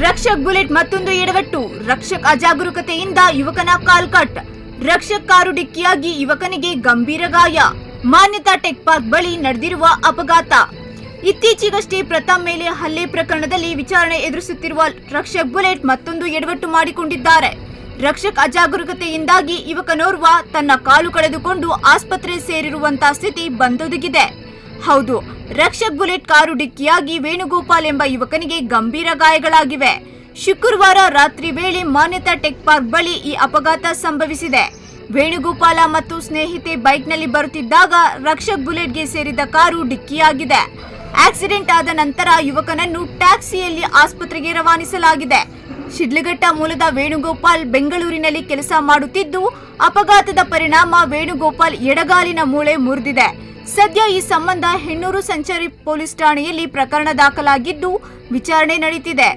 Rakshak bullet ಮತ್ತೊಂದು ಎಡವಟ್ಟು. ರಕ್ಷಕ್ ಅಜಾಗರೂಕತೆಯಿಂದ ಯುವಕನ ಕಾಲ್ಕಟ್ ರಕ್ಷಕ್ ಕಾರು ಡಿಕ್ಕಿಯಾಗಿ ಯುವಕನಿಗೆ ಗಂಭೀರ ಗಾಯ. ಮಾನ್ಯತಾ ಟೆಕ್ ಪಾರ್ಕ್ ಬಳಿ ನಡೆದಿರುವ ಅಪಘಾತ. ಇತ್ತೀಚೆಗಷ್ಟೇ ಪ್ರತಾಪ್ ಮೇಲೆ ಹಲ್ಲೆ ಪ್ರಕರಣದಲ್ಲಿ ವಿಚಾರಣೆ ಎದುರಿಸುತ್ತಿರುವ ರಕ್ಷಕ್ ಬುಲೆಟ್ ಮತ್ತೊಂದು ಎಡವಟ್ಟು ಮಾಡಿಕೊಂಡಿದ್ದಾರೆ. ರಕ್ಷಕ್ ಅಜಾಗರೂಕತೆಯಿಂದಾಗಿ ಯುವಕನೋರ್ವ ತನ್ನ ಕಾಲು ಕಳೆದುಕೊಂಡು ಆಸ್ಪತ್ರೆ ಸೇರಿರುವಂತಹ ಸ್ಥಿತಿ ಬಂದೊದಗಿದೆ. ಹೌದು, ರಕ್ಷಕ್ ಬುಲೆಟ್ ಕಾರು ಡಿಕ್ಕಿಯಾಗಿ ವೇಣುಗೋಪಾಲ್ ಎಂಬ ಯುವಕನಿಗೆ ಗಂಭೀರ ಗಾಯಗಳಾಗಿವೆ. ಶುಕ್ರವಾರ ರಾತ್ರಿ ವೇಳೆ ಮಾನ್ಯತಾ ಟೆಕ್ ಪಾರ್ಕ್ ಬಳಿ ಈ ಅಪಘಾತ ಸಂಭವಿಸಿದೆ. ವೇಣುಗೋಪಾಲ ಮತ್ತು ಸ್ನೇಹಿತೆ ಬೈಕ್ನಲ್ಲಿ ಬರುತ್ತಿದ್ದಾಗ ರಕ್ಷಕ್ ಬುಲೆಟ್ಗೆ ಸೇರಿದ ಕಾರು ಡಿಕ್ಕಿಯಾಗಿದೆ. ಆಕ್ಸಿಡೆಂಟ್ ಆದ ನಂತರ ಯುವಕನನ್ನು ಟ್ಯಾಕ್ಸಿಯಲ್ಲಿ ಆಸ್ಪತ್ರೆಗೆ ರವಾನಿಸಲಾಗಿದೆ. ಶಿಡ್ಲಘಟ್ಟ ಮೂಲದ ವೇಣುಗೋಪಾಲ್ ಬೆಂಗಳೂರಿನಲ್ಲಿ ಕೆಲಸ ಮಾಡುತ್ತಿದ್ದು, ಅಪಘಾತದ ಪರಿಣಾಮ ವೇಣುಗೋಪಾಲ್ ಎಡಗಾಲಿನ ಮೂಳೆ ಮುರಿದಿದೆ. ಸದ್ಯ ಈ ಸಂಬಂಧ ಹೆಣ್ಣೂರು ಸಂಚಾರಿ ಪೊಲೀಸ್ ಠಾಣೆಯಲ್ಲಿ ಪ್ರಕರಣ ದಾಖಲಾಗಿದ್ದು ವಿಚಾರಣೆ ನಡೆಯುತ್ತಿದೆ